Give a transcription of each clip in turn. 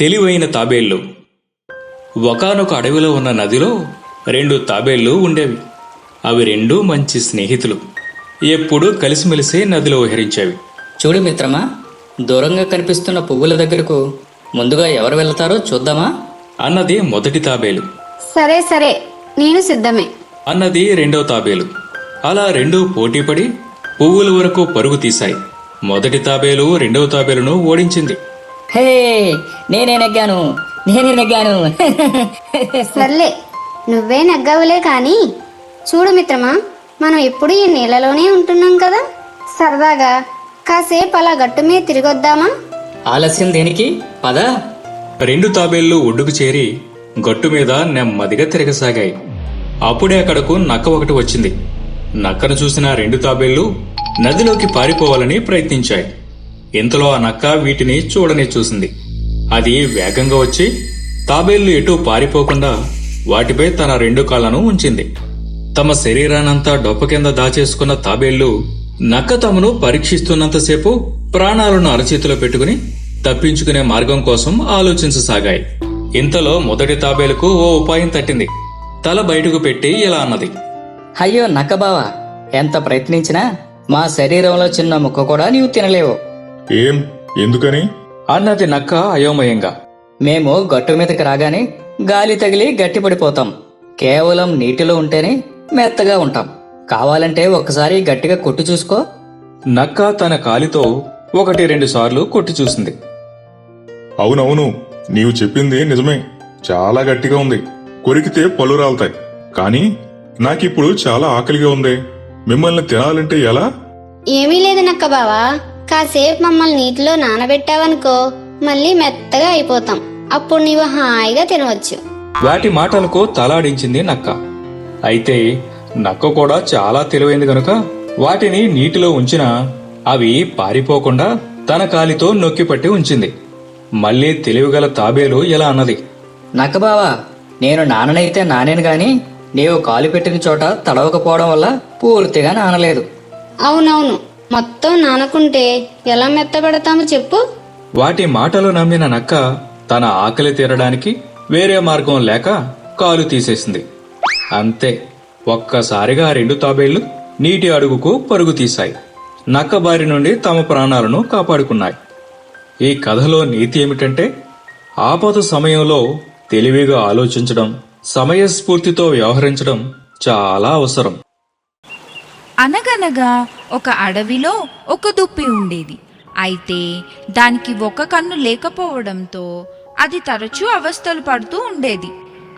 తెలివైన తాబేళ్ళు. ఒకానొక అడవిలో ఉన్న నదిలో రెండు తాబేళ్ళు ఉండేవి. అవి రెండూ మంచి స్నేహితులు. ఎప్పుడూ కలిసిమెలిసి నదిలో విహరించేవి చూడు మిత్రమా దూరంగా కనిపిస్తున్న పువ్వుల దగ్గరకు ముందుగా ఎవరు వెళ్తారో చూద్దామా? అన్నది మొదటి తాబేలు. సరే సరే నేను సిద్ధమే. అన్నది రెండో తాబేలు. అలా రెండూ పోటీపడి పువ్వుల వరకు పరుగు తీశాయి. మొదటి తాబేలు రెండవ తాబేలును ఓడించింది. హే నేనే నెగ్గాను నేనే నెగ్గాను. సర్లే నువ్వే నగ్గవులే కానీ చూడు మిత్రమా మనం ఎప్పుడు ఈ నీళ్ళలోనే ఉంటున్నాం కదా. సరదాగా కాసేపు అలా గట్టు మీద తిరిగొద్దామా? ఆలస్యం దేనికి? పద. రెండు తాబేళ్ళు ఒడ్డుకు చేరి గట్టు మీద నెమ్మదిగా తిరగసాగాయి. అప్పుడే అక్కడకు నక్క ఒకటి వచ్చింది. నక్కను చూసిన రెండు తాబేళ్ళు నదిలోకి పారిపోవాలని ప్రయత్నించాయి. ఇంతలో ఆ నక్క వీటిని చూడని చూసింది. అది వేగంగా వచ్చి తాబేళ్ళు ఎటూ పారిపోకుండా వాటిపై తన రెండు కాళ్ళను ఉంచింది. తమ శరీరానంతా డొప్ప కింద దాచేసుకున్న తాబేళ్ళు నక్క తమను పరీక్షిస్తున్నంతసేపు ప్రాణాలను అరచేతిలో పెట్టుకుని తప్పించుకునే మార్గం కోసం ఆలోచించసాగాయి. ఇంతలో మొదటి తాబేలుకు ఓ ఉపాయం తట్టింది. తల బయటకు పెట్టి ఇలా అన్నది. అయ్యో నక్కబావా ఎంత ప్రయత్నించినా మా శరీరంలో చిన్న ముక్క కూడా నీవు తినలేవు. ఏం? ఎందుకని? అన్నది నక్క అయోమయంగా. మేము గట్టు మీదకి రాగానే గాలి తగిలి గట్టిపడిపోతాం. కేవలం నీటిలో ఉంటేనే మెత్తగా ఉంటాం. కావాలంటే ఒకసారి గట్టిగా కొట్టు చూసుకో. నక్క తన కాలితో ఒకటి రెండు సార్లు కొట్టి చూసింది. అవునవును నీవు చెప్పింది నిజమే. చాలా గట్టిగా ఉంది. కొరికితే పళ్ళు రాలుతాయి. కానీ నాకిప్పుడు చాలా ఆకలిగా ఉంది. మిమ్మల్ని తినాలంటే ఎలా? ఏమీ లేదు నక్క బావా. కాసేపు మమ్మల్ని నీటిలో నానబెట్టావనుకో మళ్ళీ మెత్తగా అయిపోతాం. అప్పుడు నీవు హాయిగా తినవచ్చు. వాటి మాటలకు తలాడించింది నక్క. అయితే నక్క కూడా చాలా తెలివైంది గనుక వాటిని నీటిలో ఉంచినా అవి పారిపోకుండా తన కాలితో నొక్కిపట్టి ఉంచింది. మళ్ళీ తెలివిగల తాబేలు ఇలా అన్నది. నక్కబావా నేను నాననైతే నానేను గాని నీవు కాలు పెట్టిన చోట తడవకపోవడం వల్ల పూర్తిగా నానలేదు. అవునవును. మొత్తం నానకుంటే ఎలా మెత్తబడతామో చెప్పు. వాటి మాటలు నమ్మిన నక్క తన ఆకలి తీరడానికి వేరే మార్గం లేక కాలు తీసేసింది. అంతే ఒక్కసారిగా రెండు తాబేళ్ళు నీటి అడుగుకు పరుగు తీశాయి. నక్క బారి నుండి తమ ప్రాణాలను కాపాడుకున్నాయి. ఈ కథలో నీతి ఏమిటంటే ఆపద సమయంలో తెలివిగా ఆలోచించడం సమయస్ఫూర్తితో వ్యవహరించడం చాలా అవసరం. అనగనగా ఒక అడవిలో ఒక దుప్పి ఉండేది. అయితే దానికి ఒక కన్ను లేకపోవడంతో అది తరచూ అవస్థలు పడుతూ ఉండేది.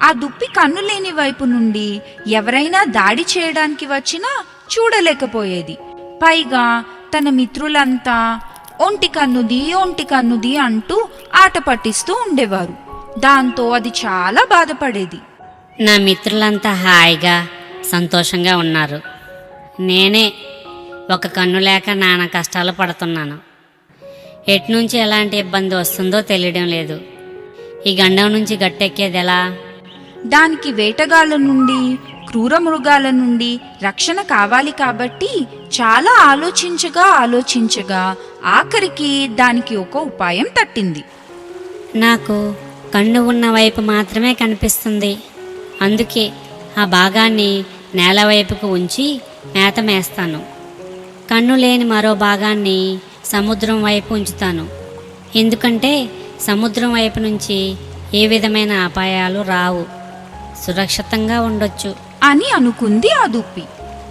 ఆ దుప్పి కన్ను లేని వైపు నుండి ఎవరైనా దాడి చేయడానికి వచ్చినా చూడలేకపోయేది. పైగా తన మిత్రులంతా ఒంటి కన్నుది ఒంటి కన్నుది అంటూ ఆట పట్టిస్తూ ఉండేవారు. దాంతో అది చాలా బాధపడేది. నా మిత్రులంతా హాయిగా సంతోషంగా ఉన్నారు. నేనే ఒక కన్ను లేక నానా కష్టాలు పడుతున్నాను. ఎట్నుంచి ఎలాంటి ఇబ్బంది వస్తుందో తెలియడం లేదు. ఈ గండం నుంచి గట్టెక్కేది ఎలా? దానికి వేటగాళ్ళ నుండి క్రూర మృగాల నుండి రక్షణ కావాలి కాబట్టి చాలా ఆలోచించగా ఆలోచించగా ఆఖరికి దానికి ఒక ఉపాయం తట్టింది. నాకు కన్ను ఉన్న వైపు మాత్రమే కనిపిస్తుంది. అందుకే ఆ భాగాన్ని నేల వైపుకు ఉంచి మేత మేస్తాను. కన్ను లేని మరో భాగాన్ని సముద్రం వైపు ఉంచుతాను. ఎందుకంటే సముద్రం వైపు నుంచి ఏ విధమైన అపాయాలు రావు. సురక్షితంగా ఉండొచ్చు. అని అనుకుంది ఆ దుప్పి.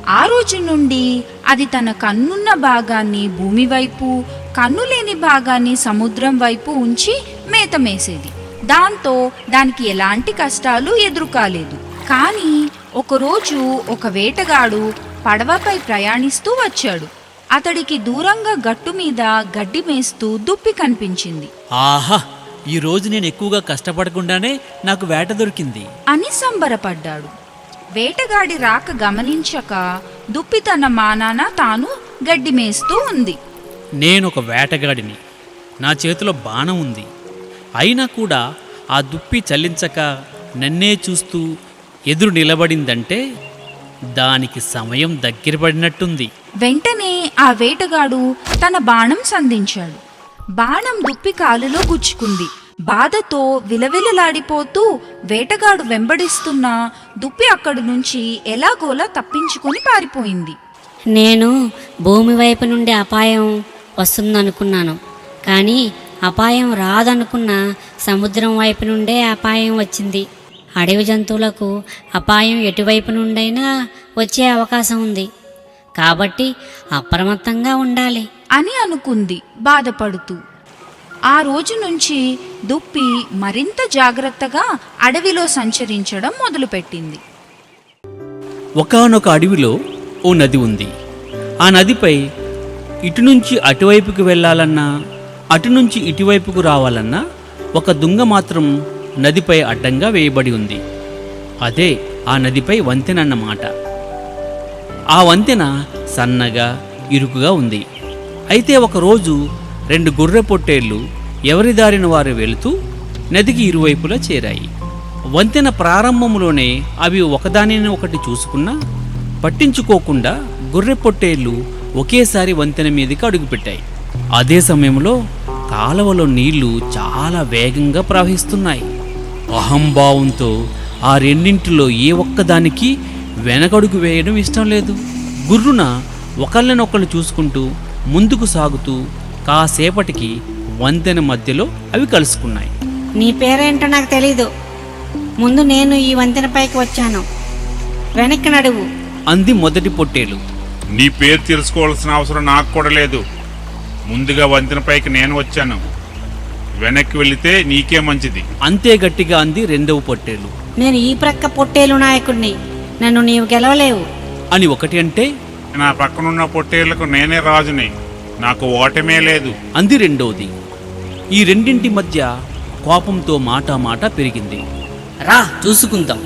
ఆ రోజు నుండి అది తన కన్నున్న భాగాన్ని భూమి వైపు కన్ను లేని భాగాన్ని సముద్రం వైపు ఉంచి మేత మేసేది. దాంతో దానికి ఎలాంటి కష్టాలు ఎదురుకాలేదు. కానీ ఒకరోజు ఒక వేటగాడు పడవపై ప్రయాణిస్తూ వచ్చాడు. అతడికి దూరంగా గట్టు మీద గడ్డి మేస్తూ దుప్పి కనిపించింది. ఆహా ఈ రోజు నేను ఎక్కువగా కష్టపడకుండానే నాకు వేట దొరికింది. అని సంబరపడ్డాడు. వేటగాడి రాక గమనించక దుప్పి తన మానాన తాను గడ్డి మేస్తూ ఉంది. నేను ఒక వేటగాడిని. నా చేతిలో బాణం ఉంది. అయినా కూడా ఆ దుప్పి చల్లించక నన్నే చూస్తూ ఎదురు నిలబడిందంటే దానికి సమయం దగ్గర పడినట్టుంది. వెంటనే ఆ వేటగాడు తన బాణం సంధించాడు. బాణం దుప్పి కాలులో గుచ్చుకుంది. బాధతో విలవిలలాడిపోతూ వేటగాడు వెంబడిస్తున్న దుప్పి అక్కడి నుంచి ఎలాగోలా తప్పించుకొని పారిపోయింది. నేను భూమి వైపు నుండి అపాయం వస్తుందనుకున్నాను. కానీ అపాయం రాదనుకున్న సముద్రం వైపు నుండే అపాయం వచ్చింది. అడవి జంతువులకు అపాయం ఎటువైపు నుండైనా వచ్చే అవకాశం ఉంది. కాబట్టి అప్రమత్తంగా ఉండాలి. అని అనుకుంది బాధపడుతూ. ఆ రోజు నుంచి దుప్పి మరింత జాగ్రత్తగా అడవిలో సంచరించడం మొదలుపెట్టింది. ఒకానొక అడవిలో ఓ నది ఉంది. ఆ నదిపై ఇటు నుంచి అటువైపుకు వెళ్ళాలన్నా అటు నుంచి ఇటువైపుకు రావాలన్నా ఒక దుంగ మాత్రం నదిపై అడ్డంగా వేయబడి ఉంది. అదే ఆ నదిపై వంతెన అన్నమాట ఆ వంతెన సన్నగా ఇరుకుగా ఉంది. అయితే ఒకరోజు రెండు గొర్రె పొట్టేళ్ళు ఎవరి దారిన వారు వెళుతూ నదికి ఇరువైపులా చేరాయి. వంతెన ప్రారంభంలోనే అవి ఒకదానిని ఒకటి చూసుకున్నా పట్టించుకోకుండా గొర్రె పొట్టేళ్ళు ఒకేసారి వంతెన మీదకి అడుగుపెట్టాయి అదే సమయంలో కాలవలో నీళ్ళు చాలా వేగంగా ప్రవహిస్తున్నాయి. అహంభావంతో ఆ రెండింటిలో ఏ ఒక్కదానికి వెనకడుగు వేయడం ఇష్టం లేదు. గుర్రున ఒకళ్ళనొకళ్ళు చూసుకుంటూ ముందుకు సాగుతూ కాసేపటికి వంతెన మధ్యలో అవి కలుసుకున్నాయి. నీ పేరేంటో నాకు తెలీదు. ముందు నేను ఈ వంతెన పైకి వచ్చాను. వెనక్కి నడువు. అంది మొదటి పొట్టేలు. నీ పేరు తెలుసుకోవాల్సిన అవసరం నాకు కూడా లేదు. ముందుగా వంతెన పైకి నేను వచ్చాను. వెనక్కి వెళితే నీకే మంచిది. అంతే గట్టిగా అంది రెండవ పొట్టేలు. నేను ఈ ప్రక్క పొట్టేలు నాయకుడిని. నన్ను నీవు గెలవలేవు. అని ఒకటి అంటే? నా పక్కనున్న పొట్టేళ్ళకు నేనే రాజుని. నాకు ఓటమే లేదు. అంది రెండవది. ఈ రెండింటి మధ్య కోపంతో మాట మాట పెరిగింది. రా చూసుకుందాం.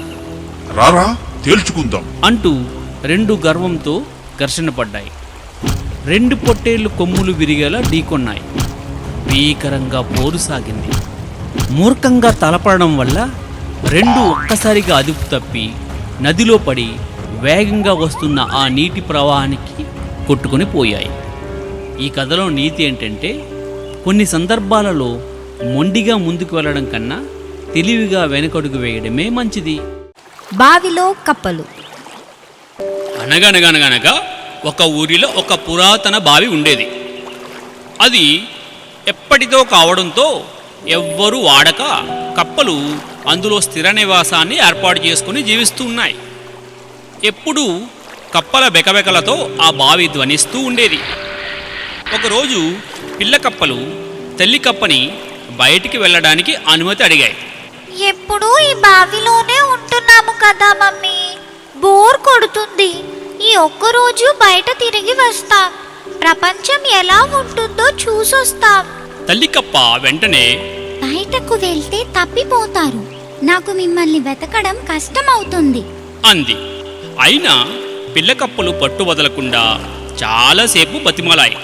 రారా తేల్చుకుందాం. అంటూ రెండు గర్వంతో ఘర్షణ పడ్డాయి. రెండు పొట్టేళ్ళు కొమ్ములు విరిగేలా ఢీకొన్నాయి. భీకరంగా పోరు సాగింది. మూర్ఖంగా తలపడడం వల్ల రెండు ఒక్కసారిగా అదుపు తప్పి నదిలో పడి వేగంగా వస్తున్న ఆ నీటి ప్రవాహానికి కొట్టుకొని పోయాయి. ఈ కథలో నీతి ఏంటంటే కొన్ని సందర్భాలలో మొండిగా ముందుకు వెళ్ళడం కన్నా తెలివిగా వెనకడుగు వేయడమే మంచిది. బావిలో కప్పలు. అనగనగనగనగా ఒక ఊరిలో ఒక పురాతన బావి ఉండేది. అది ఎప్పటిదో కావడంతో ఎవ్వరూ వాడక కప్పలు అందులో స్థిర నివాసాన్ని ఏర్పాటు చేసుకుని జీవిస్తూ ఉన్నాయి. ఎప్పుడూ కప్పల బెకబెకలతో ఆ బావి ధ్వనిస్తూ ఉండేది. ఒకరోజు పిల్ల కప్పలు తల్లి కప్పని బయటికి వెళ్ళడానికి అనుమతి అడిగాయి. ఎప్పుడూ ఈ బావిలోనే ఉంటున్నాము కదా మమ్మీ. బోర్ కొడుతుంది. ఈ ఒక్కరోజు బయట తిరిగి వస్తాం. ప్రపంచం ఎలా ఉంటుందో చూసొస్తాం. తల్లి కప్ప వెంటనే బయటకు వెళ్తే తప్పిపోతారు. నాకు మిమ్మల్ని వెతకడం కష్టమవుతుంది. అంది. అయినా పిల్లకప్పలు పట్టు వదలకుండా చాలాసేపు బతిమలాయి.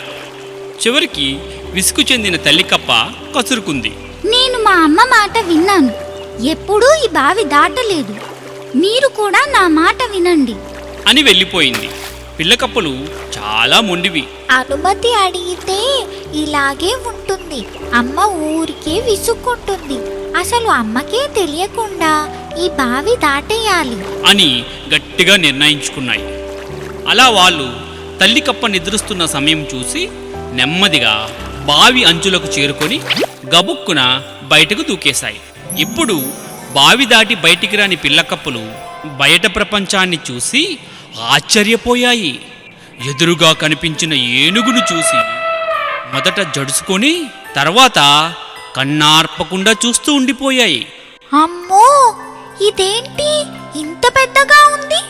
చివరికి విసుగు చెందిన తల్లికప్ప కసురుకుంది. నేను మా అమ్మ మాట విన్నాను. ఎప్పుడూ ఈ బావి దాటలేదు. మీరు కూడా నా మాట వినండి. అని వెళ్ళిపోయింది. పిల్లకప్పలు చాలా మొండివి. అనుమతి అడిగితే ఇలాగే ఉంటుంది. అమ్మ ఊరికే విసుక్కుంటుంది. అసలు అమ్మకే తెలియకుండా ఈ బావి దాటేయాలి. అని గట్టిగా నిర్ణయించుకున్నాయి. అలా వాళ్ళు తల్లికప్ప నిద్రిస్తున్న సమయం చూసి నెమ్మదిగా బావి అంచులకు చేరుకొని గబుక్కున బయటకు దూకేశాయి. ఇప్పుడు బావి దాటి బయటికి రాని పిల్లకప్పలు బయట ప్రపంచాన్ని చూసి ఆశ్చర్యపోయాయి. ఎదురుగా కనిపించిన ఏనుగును చూసి మొదట జడుసుకొని తర్వాత కన్నార్పకుండా చూస్తూ ఉండిపోయాయి. అమ్మో! ఇదేంటి? ఇంత పెద్దగా ఉంది?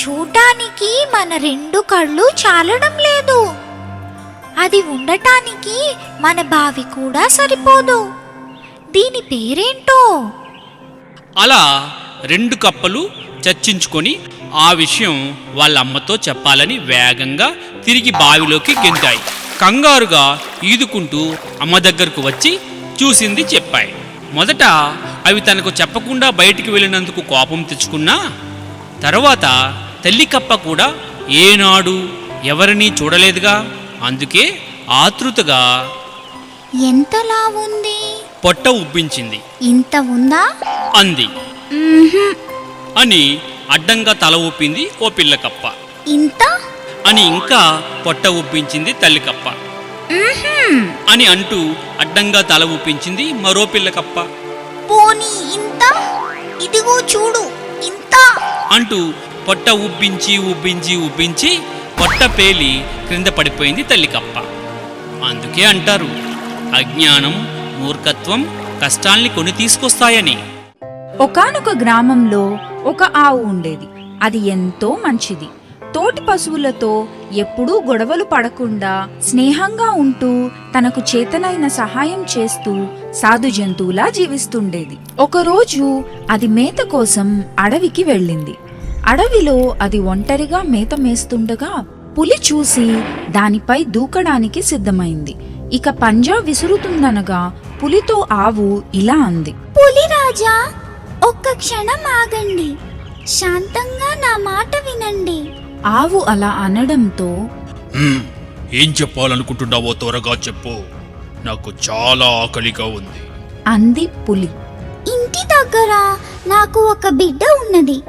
చూడ్డానికి మన రెండు కళ్ళు చాలడం లేదు. అది ఉండటానికి మన బావి కూడా సరిపోదు. దీని పేరేంటో? అలా రెండు కప్పలు చర్చించుకొని ఆ విషయం వాళ్ళ అమ్మతో చెప్పాలని వేగంగా తిరిగి బావిలోకి గెంతాయి. కంగారుగా ఈదుకుంటూ అమ్మ దగ్గరకు వచ్చి చూసింది చెప్పాయి. మొదట అవి తనకు చెప్పకుండా బయటికి వెళ్ళినందుకు కోపం తెచ్చుకున్నా తర్వాత తల్లి కప్ప కూడా ఏనాడు ఎవరినీ చూడలేదుగా అందుకే ఆతృతగా ఎంతలా ఉంది? పొట్ట ఉబ్బించింది. ఇంత ఉందా? అంది. అని అడ్డంగా తల ఊపింది ఓ పిల్లకప్ప ఇంత? అని ఇంకా పొట్ట ఉబ్బించింది తల్లికప్ప. మ్మ్హ్మ్. అని అంటూ అడ్డంగా తల ఊపించింది మరో పిల్లకప్ప. పోనీ ఇంత? ఇదిగో చూడు ఇంత? అంటూ పొట్ట ఉబ్బించి ఉబ్బించి ఉబ్బించి పొట్ట పేలి క్రింద పడిపోయింది తల్లికప్ప. అందుకే అంటారు అజ్ఞానం మూర్ఖత్వం కష్టాల్ని కొని తీసుకొస్తాయని. ఒకానొక గ్రామంలో ఒక ఆవు ఉండేది. అది ఎంతో మంచిది. తోటి పశువులతో ఎప్పుడూ గొడవలు పడకుండా స్నేహంగా ఉంటూ తనకు చేతనైన సహాయం చేస్తూ సాధు జంతువులా జీవిస్తుండేది. ఒకరోజు అది మేత కోసం అడవికి వెళ్ళింది. అడవిలో అది ఒంటరిగా మేత మేస్తుండగా పులి చూసి దానిపై దూకడానికి సిద్ధమైంది. ఇక పంజా విసురుతుందనగా పులితో ఆవు ఇలా అంది. పులిరాజా ఒక్క క్షణం ఆగండి. శాంతంగా నా మాట వినండి. ఆవు అలా అనడంతో "హ్మ్, ఏం చెప్పాలనుకుంటున్నావో త్వరగా చెప్పు. నాకు చాలా ఆకలిగా ఉంది. అంది పులి. ఇంటి దగ్గర నాకు ఒక బిడ్డ ఉన్నది.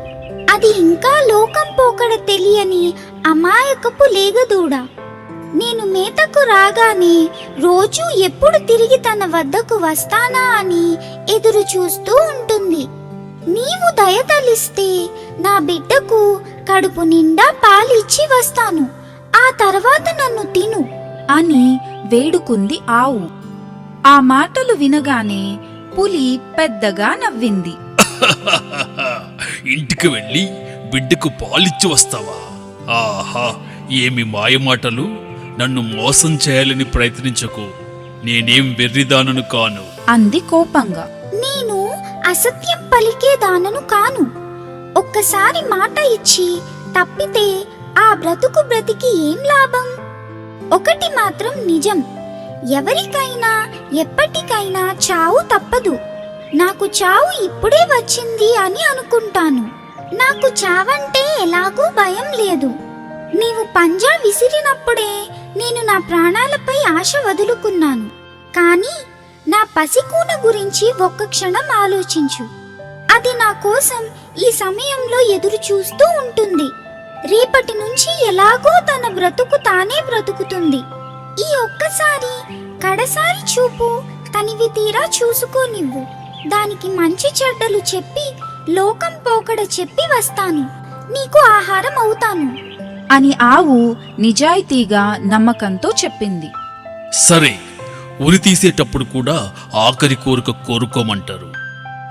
అది ఇంకా లోకం పోకడ తెలియని అమాయకపు లేగదూడ. నేను మేతకు రాగానే రోజు ఎప్పుడు తిరిగి తన వద్దకు వస్తానా అని ఎదురు చూస్తూ ఉంటుంది. నీవు దయతలిస్తే నా బిడ్డకు కడుపు నిండా పాలిచ్చి వస్తాను. ఆ తర్వాత నన్ను తిను. అని వేడుకుంది ఆవు. ఆ మాటలు వినగానే పులి పెద్దగా నవ్వింది. ఇంటికి వెళ్ళి బిడ్డకు పాలిచ్చి వస్తావా? ఆహా ఏమి మాయమాటలు నన్ను మోసం చేయాలని ప్రయత్నించకు. నేనేం వెర్రిదానను కాను. అంది కోపంగా. అసత్యం పలికే దానను కాను. ఒక్కసారి మాట ఇచ్చి తప్పితే ఆ బ్రతుకు బ్రతికి ఏం లాభం? ఒకటి మాత్రం నిజం. ఎవరికైనా ఎప్పటికైనా చావు తప్పదు. నాకు చావు ఇప్పుడే వచ్చింది అని అనుకుంటాను. నాకు చావంటే ఎలాగూ భయం లేదు. నీవు పంజా విసిరినప్పుడే నేను నా ప్రాణాలపై ఆశ వదులుకున్నాను. కానీ నా పసికూన గురించి ఒక్క క్షణం ఆలోచించు. అది నా కోసం ఈ సమయంలో ఎదురు చూస్తూ ఉంటుంది. రేపటి నుంచి ఎలాగో తన బ్రతుకు తానే బ్రతుకుతుంది. ఈ ఒక్కసారి కడసారి చూపు తనివి తీరా చూసుకోనివ్వు. దానికి మంచి చెడ్డలు చెప్పి లోకం పోకడ చెప్పి వస్తాను. నీకు ఆహారం అవుతాను. అని ఆవు నిజాయితీగా నమ్మకంతో చెప్పింది. సరే ఉరి తీసేటప్పుడు కూడా ఆఖరి కోరిక కోరుకోమంటారు.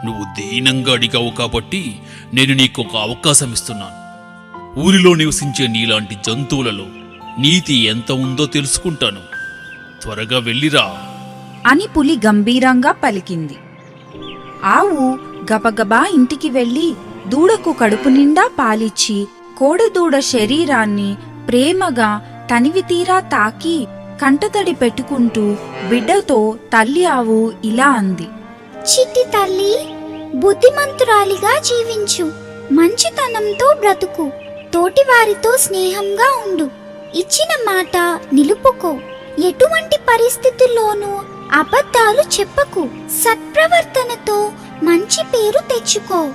నువ్వు దీనంగా అడిగావు కాబట్టి నేను నీకు ఒక అవకాశం ఇస్తున్నాను. ఊరిలో నివసించే నీలాంటి జంతువులలో నీతి ఎంత ఉందో తెలుసుకుంటాను. త్వరగా వెళ్ళిరా. అని పులి గంభీరంగా పలికింది. ఆవు గబగబా ఇంటికి వెళ్ళి దూడకు కడుపు నిండా పాలిచ్చి కోడదూడ శరీరాన్ని ప్రేమగా తనివితీరా తాకి కంటతడి పెట్టుకుంటూ బిడ్డతో తల్లి ఆవు ఇలా అంది. చిట్టి తల్లి బుద్ధిమంతురాలిగా జీవించు. మంచితనంతో బ్రతుకు. తోటివారితో స్నేహంగా ఉండు. ఇచ్చిన మాట నిలుపుకో. ఎటువంటి పరిస్థితుల్లోనూ అబద్ధాలు చెప్పకు. సత్ప్రవర్తనతో మంచి పేరు తెచ్చుకో.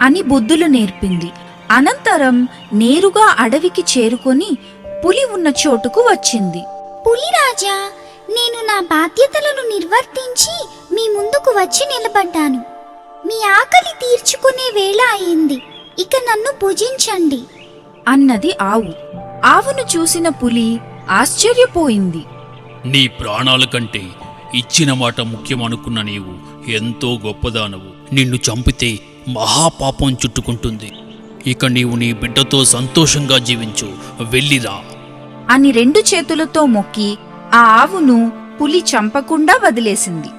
అని బుద్ధులు నేర్పింది. అనంతరం నేరుగా అడవికి చేరుకొని పులి ఉన్న చోటుకు వచ్చింది. పులిరాజా నేను నా బాధ్యతలను నిర్వర్తించి మీ ముందుకు వచ్చి నిలబడ్డాను. మీ ఆకలి తీర్చుకునే వేళ అయింది. ఇక నన్ను పూజించండి అన్నది ఆవు. ఆవును చూసిన పులి ఆశ్చర్యపోయింది. నీ ప్రాణాల కంటే ఇచ్చిన మాట ముఖ్యమనుకున్న నీవు ఎంతో గొప్పదానవు. నిన్ను చంపితే మహాపాపం చుట్టుకుంటుంది. ఇక నీవు నీ బిడ్డతో సంతోషంగా జీవించు. వెళ్ళిరా. అని రెండు చేతులతో మొక్కి ఆ ఆవును పులి చంపకుండా వదిలేసింది.